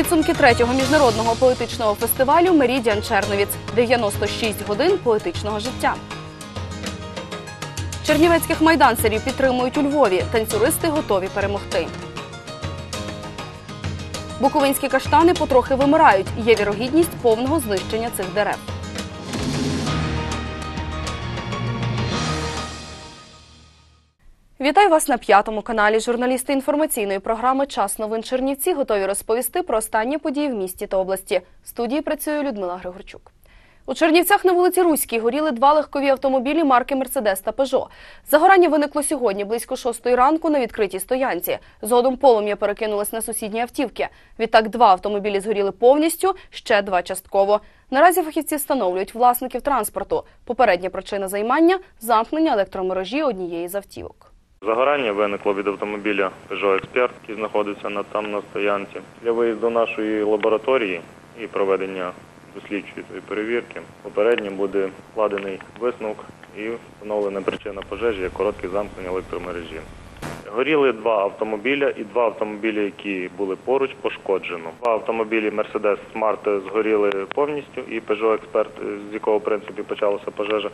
Підсумки третього міжнародного поетичного фестивалю Мерідіан Черновіць 96 годин поетичного життя. Чернівецьких майданцерів підтримують у Львові. Танцюристи готові перемогти. Буковинські каштани потрохи вимирають. Є вірогідність повного знищення цих дерев. Вітаю вас на п'ятому каналі. Журналісти інформаційної програми Час новин Чернівці готові розповісти про останні події в місті та області. В студії працює Людмила Григорчук. У Чернівцях на вулиці Руській горіли два легкові автомобілі марки Мерседес та Пежо. Загорання виникло сьогодні близько шостої ранку на відкритій стоянці. Згодом полум'я перекинулось на сусідні автівки. Відтак два автомобілі згоріли повністю, ще два частково. Наразі фахівці встановлюють власників транспорту. Попередня причина займання замкнення електромережі однієї з автівок. Загорання виникло від автомобіля Peugeot Expert, який знаходиться на, там на стоянці. Для виїзду нашої лабораторії і проведення дослідчої перевірки попередньо буде вкладений висновок і встановлена причина пожежі як коротке замкнення електромережі. Горіли два автомобіля і два автомобілі, які були поруч, пошкоджено. Два автомобілі Mercedes Smart згоріли повністю, і Peugeot Expert, з якого в принципі почалася пожежа,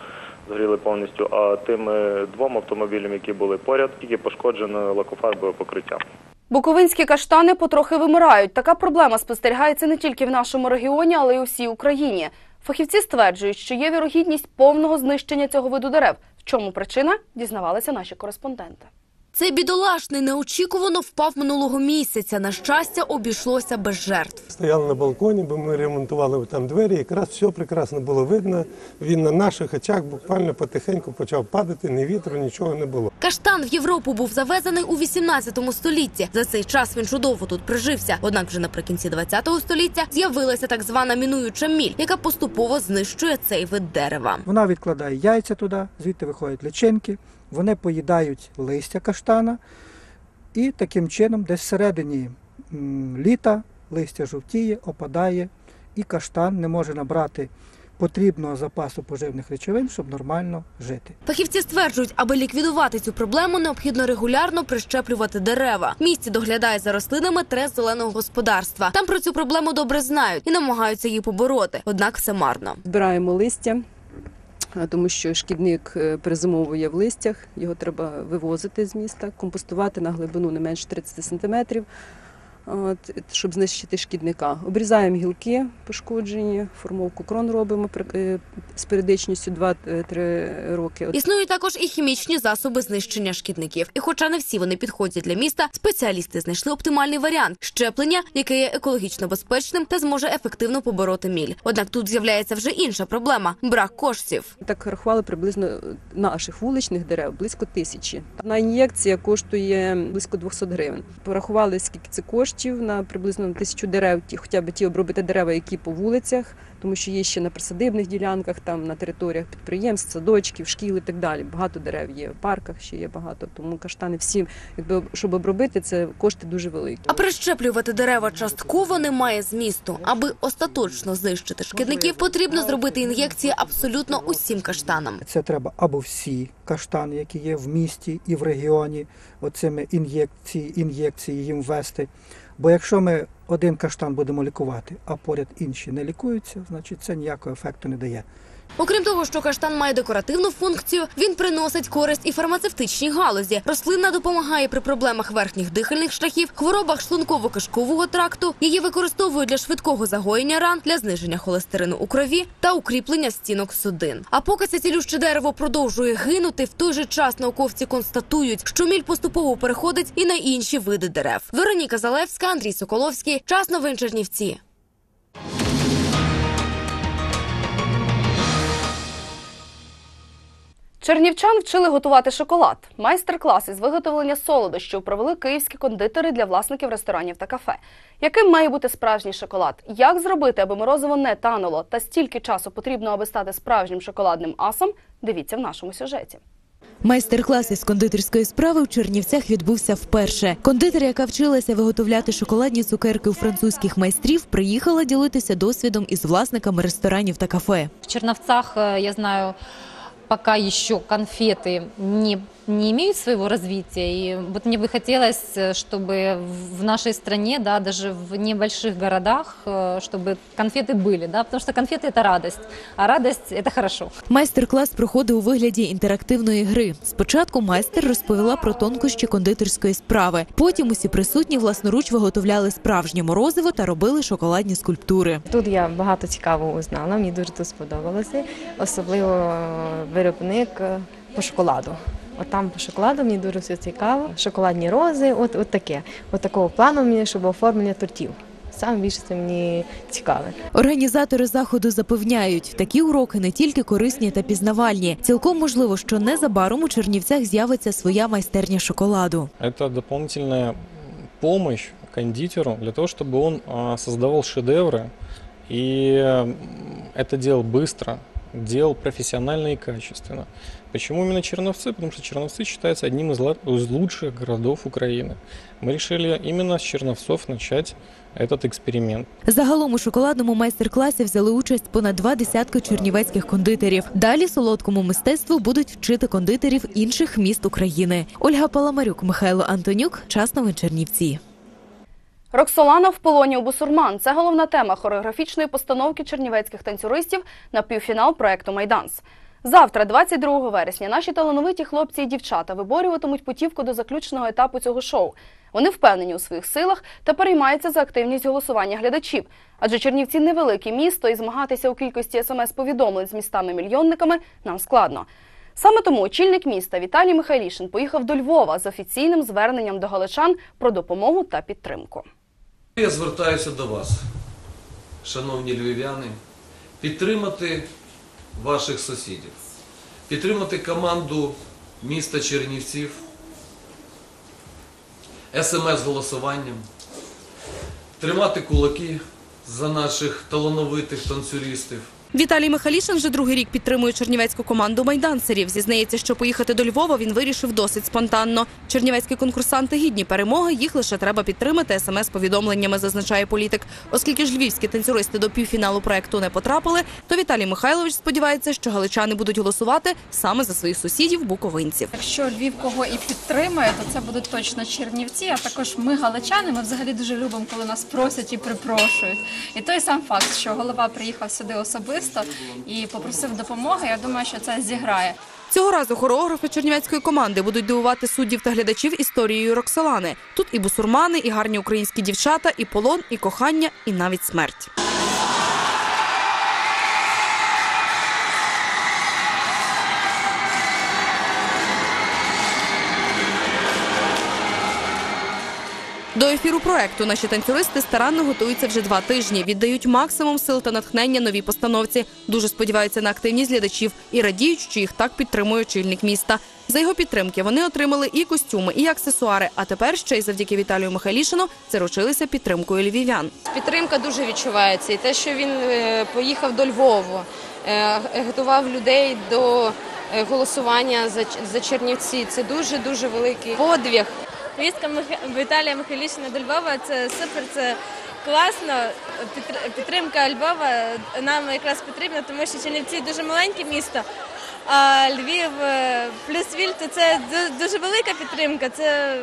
згоріли повністю. А тим е, двом автомобілям, які були поряд, тільки пошкоджено лакофарбове покриття. Буковинські каштани потрохи вимирають. Така проблема спостерігається не тільки в нашому регіоні, але й у всій Україні. Фахівці стверджують, що є вірогідність повного знищення цього виду дерев. В чому причина дізнавалися наші кореспонденти. Цей бідолашний неочікувано впав минулого місяця. На щастя, обійшлося без жертв. Стояли на балконі, бо ми ремонтували там двері. Якраз все прекрасно було видно. Він на наших очах буквально потихеньку почав падати, ні вітру, нічого не було. Каштан в Європу був завезений у 18 столітті. За цей час він чудово тут прижився. Однак вже наприкінці 20 століття з'явилася так звана мінуюча міль, яка поступово знищує цей вид дерева. Вона відкладає яйця туди, звідти виходять личинки, вони поїдають листя каштана, і таким чином, десь всередині літа листя жовтіє, опадає, і каштан не може набрати потрібного запасу поживних речовин, щоб нормально жити. Фахівці стверджують, аби ліквідувати цю проблему, необхідно регулярно прищеплювати дерева. В місті доглядає за рослинами трес зеленого господарства. Там про цю проблему добре знають і намагаються її побороти. Однак все марно. Збираємо листя, тому що шкідник е, перезимовує в листях, його треба вивозити з міста, компостувати на глибину не менше 30 см, от, щоб знищити шкідника. Обрізаємо гілки пошкоджені, формовку крон робимо е, з періодичністю 2-3 роки. Існують також і хімічні засоби знищення шкідників. І, хоча не всі вони підходять для міста, спеціалісти знайшли оптимальний варіант щеплення, яке є екологічно безпечним та зможе ефективно побороти міль. Однак тут з'являється вже інша проблема брак коштів. Так рахували приблизно наших вуличних дерев близько тисячі. Одна ін'єкція коштує близько 200 гривень. Порахували, скільки це коштів на приблизно на тисячу дерев, ті, хоча б ті обробити дерева, які по вулицях, тому що є ще на присадибних ділянках, там на територіях підприємств, садочків, шкіл і так далі. Багато дерев є в парках, ще є багато. Тому каштани всі, якби щоб обробити, це кошти дуже великі. А прищеплювати дерева частково немає змісту. Аби остаточно знищити шкідників, потрібно зробити ін'єкції абсолютно усім каштанам. Це треба або всі каштани, які є в місті і в регіоні, оцими ін'єкції, ін'єкції їм ввести. Бо якщо ми один каштан будемо лікувати, а поряд інші не лікуються, значить це ніякого ефекту не дає. Окрім того, що каштан має декоративну функцію, він приносить користь і фармацевтичній галузі. Рослина допомагає при проблемах верхніх дихальних шляхів, хворобах шлунково-кишкового тракту. Її використовують для швидкого загоєння ран, для зниження холестерину у крові та укріплення стінок судин. А поки це цілюще дерево продовжує гинути, в той же час науковці констатують, що міль поступово переходить і на інші види дерев. Вероніка Залевська, Андрій Соколовський. Час новин Чернівці. Чернівчан вчили готувати шоколад. Майстер-класи з виготовлення солодощів провели київські кондитери для власників ресторанів та кафе. Яким має бути справжній шоколад? Як зробити, аби морозиво не тануло? Та стільки часу потрібно, аби стати справжнім шоколадним асом? Дивіться в нашому сюжеті. Майстер-клас із кондитерської справи в Чернівцях відбувся вперше. Кондитер, яка вчилася виготовляти шоколадні цукерки у французьких майстрів, приїхала ділитися досвідом із власниками ресторанів та кафе. В Черновцах, э, я знаю, пока еще конфеты не не имеют своего развития. И вот мне бы хотелось, э, чтобы в нашей стране, да, даже в небольших городах, э, чтобы конфеты были, да, потому что конфеты это радость, а радость это хорошо. Майстер-клас проходив у вигляді інтерактивної гри. Спочатку майстер розповіла про тонкощі кондитерської справи. Потім усі присутні власноруч виготовляли справжнє морозиво та робили шоколадні скульптури. Тут я багато цікавого узнала, мені дуже тут сподобалося, особливо е, виробник е, по шоколаду. От там по шоколаду мені дуже все цікаво. Шоколадні рози, от, от таке. От такого плану мені, щоб оформлення тортів. Саме більше це мені цікаве. Організатори заходу запевняють, такі уроки не тільки корисні та пізнавальні. Цілком можливо, що незабаром у Чернівцях з'явиться своя майстерня шоколаду. Это дополнительная помощь кондитеру для того, чтобы он а, создавал шедевры и м, это делал быстро, делал профессионально и качественно. Почему именно Черновцы? Потому что Черновцы считается одним из ла- из лучших городов Украины. Мы решили именно с Черновцов начать этот эксперимент. Загалом у шоколадному майстер-класі взяли участь понад два десятки чернівецьких кондитерів. Далі солодкому мистецтву будуть вчити кондитерів інших міст України. Ольга Паламарюк, Михайло Антонюк. Час новин Чернівці. Роксолана в полоні у бусурман. Це головна тема хореографічної постановки чернівецьких танцюристів на півфінал проекту Майданс. Завтра, 22 вересня, наші талановиті хлопці і дівчата виборюватимуть путівку до заключного етапу цього шоу. Вони впевнені у своїх силах та переймаються за активність голосування глядачів. Адже Чернівці невелике місто і змагатися у кількості смс-повідомлень з містами-мільйонниками нам складно. Саме тому очільник міста Віталій Михайлішин поїхав до Львова з офіційним зверненням до галичан про допомогу та підтримку. Я звертаюся до вас, шановні львів'яни, підтримати ваших сусідів, підтримати команду міста Чернівців смс-голосуванням, тримати кулаки за наших талановитих танцюристів. Віталій Михайлішин вже другий рік підтримує чернівецьку команду майдансерів. Зізнається, що поїхати до Львова він вирішив досить спонтанно. Чернівецькі конкурсанти гідні перемоги, їх лише треба підтримати смс-повідомленнями, зазначає політик. Оскільки ж львівські танцюристи до півфіналу проекту не потрапили, то Віталій Михайлович сподівається, що галичани будуть голосувати саме за своїх сусідів буковинців. Якщо Львів кого і підтримає, то це будуть точно Чернівці. А також ми, галичани, ми взагалі дуже любимо, коли нас просять і припрошують. І той сам факт, що голова приїхав сюди особисто і попросив допомоги. Я думаю, що це зіграє. Цього разу хореографи чернівецької команди будуть дивувати суддів та глядачів історією Роксолани. Тут і бусурмани, і гарні українські дівчата, і полон, і кохання, і навіть смерть. До ефіру проекту наші танцюристи старанно готуються вже два тижні. Віддають максимум сил та натхнення новій постановці. Дуже сподіваються на активність глядачів і радіють, що їх так підтримує очільник міста. За його підтримки вони отримали і костюми, і аксесуари. А тепер ще й завдяки Віталію Михайлішину заручилися підтримкою львів'ян. Підтримка дуже відчувається. І те, що він е, поїхав до Львову, е, готував людей до е, голосування за, Чернівці, це дуже дуже великий подвиг. Поїздка Віталія Михайлішина до Львова це супер, це класно. Підтр- Підтримка Львова нам якраз потрібна, тому що Чернівці дуже маленьке місто, а Львів е, плюс Вільто це дуже велика підтримка. Це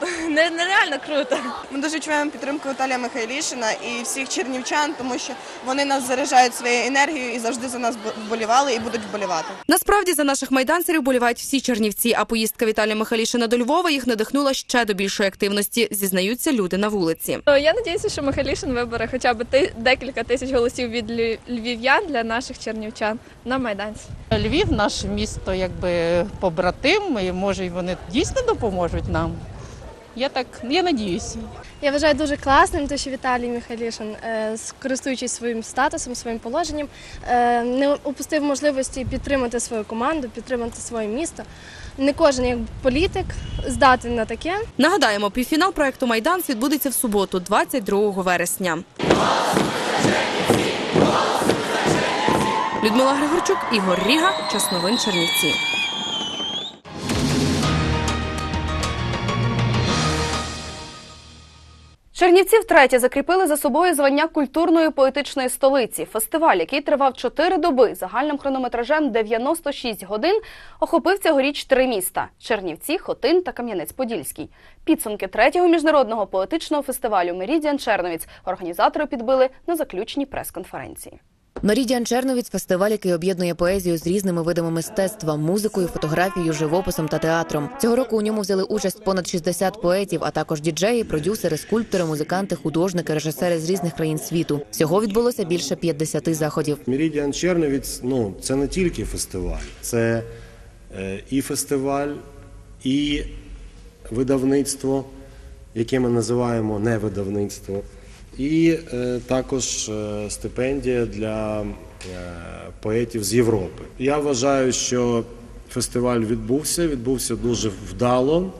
нереально круто. Ми дуже відчуваємо підтримку Віталія Михайлішина і всіх чернівчан, тому що вони нас заряджають своєю енергією і завжди за нас вболівали і будуть вболівати. Насправді за наших майданцерів болівають всі чернівці. А поїздка Віталія Михайлішина до Львова їх надихнула ще до більшої активності. Зізнаються люди на вулиці. Я сподіваюся, що Михайлішин вибере хоча б ти- декілька тисяч голосів від львів'ян для наших чернівчан на майданці. Львів наше місто якби побратим, і може й вони дійсно допоможуть нам. Я так я надіюся. Я вважаю дуже класним, те, що Віталій Михайлішин, е, користуючись своїм статусом, своїм положенням, е, не упустив можливості підтримати свою команду, підтримати своє місто. Не кожен як політик здатен на таке. Нагадаємо, півфінал проекту Майданс відбудеться в суботу, 22 вересня. Людмила Григорчук, Ігор Ріга, час новин Чернівці. Чернівці втретє закріпили за собою звання культурної поетичної столиці. Фестиваль, який тривав чотири доби загальним хронометражем 96 годин, охопив цьогоріч три міста: Чернівці, Хотин та Кам'янець-Подільський. Підсумки третього міжнародного поетичного фестивалю Мерідіан Черновіць організатори підбили на заключній прес-конференції. Мерідіан Черновіць фестиваль, який об'єднує поезію з різними видами мистецтва, музикою, фотографією, живописом та театром. Цього року у ньому взяли участь понад 60 поетів, а також діджеї, продюсери, скульптори, музиканти, художники, режисери з різних країн світу. Всього відбулося більше 50 заходів. Мірідіан Черновіць ну, це не тільки фестиваль, це е, і фестиваль, і видавництво, яке ми називаємо не видавництво, і е, також е, стипендія для е, поетів з Європи. Я вважаю, що фестиваль відбувся, відбувся дуже вдало.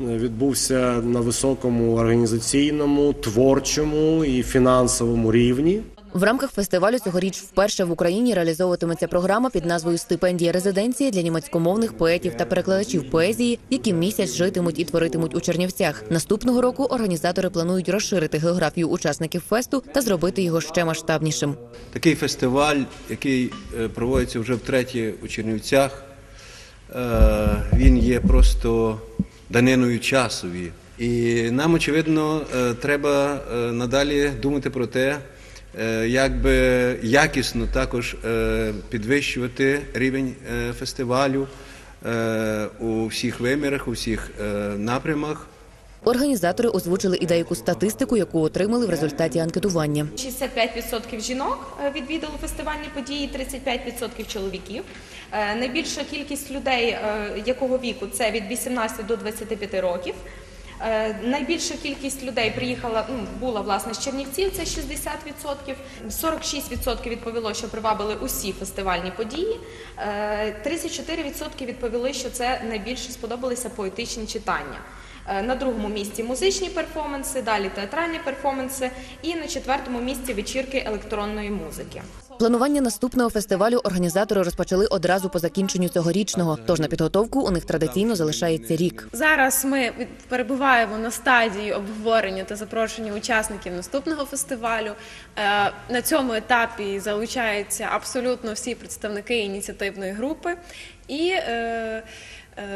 Відбувся на високому організаційному, творчому і фінансовому рівні. В рамках фестивалю цьогоріч вперше в Україні реалізовуватиметься програма під назвою Стипендія резиденції для німецькомовних поетів та перекладачів поезії, які місяць житимуть і творитимуть у Чернівцях. Наступного року організатори планують розширити географію учасників фесту та зробити його ще масштабнішим. Такий фестиваль, який е, проводиться вже втретє у Чернівцях, е, він є просто даниною часові. І нам, очевидно, е, треба надалі думати про те, е, як би якісно також е, підвищувати рівень е, фестивалю у всіх вимірах, у всіх напрямах. Організатори озвучили і деяку статистику, яку отримали в результаті анкетування. 65% жінок відвідали фестивальні події, 35% чоловіків. Найбільша кількість людей якого віку це від 18 до 25 років. Е, Найбільша кількість людей приїхала, ну, була власне з Чернівців, це 60%. 46% відповіло, що привабили усі фестивальні події. Е, 34% відповіли, що це найбільше сподобалися поетичні читання. Е, На другому місці музичні перформанси, далі театральні перформанси і на четвертому місці вечірки електронної музики. Планування наступного фестивалю організатори розпочали одразу по закінченню цьогорічного. Тож на підготовку у них традиційно залишається рік. Зараз ми перебуваємо на стадії обговорення та запрошення учасників наступного фестивалю. Е, На цьому етапі залучаються абсолютно всі представники ініціативної групи. І е,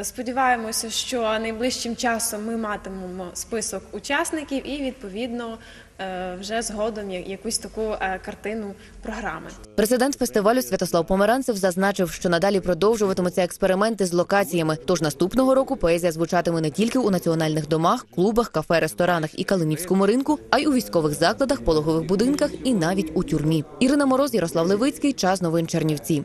сподіваємося, що найближчим часом ми матимемо список учасників і відповідно е, вже згодом якусь таку е, картину програми. Президент фестивалю Святослав Померанцев зазначив, що надалі продовжуватимуться експерименти з локаціями. Тож наступного року поезія звучатиме не тільки у національних домах, клубах, кафе, ресторанах і Калинівському ринку, а й у військових закладах, пологових будинках і навіть у тюрмі. Ірина Мороз, Ярослав Левицький, час новин Чернівці.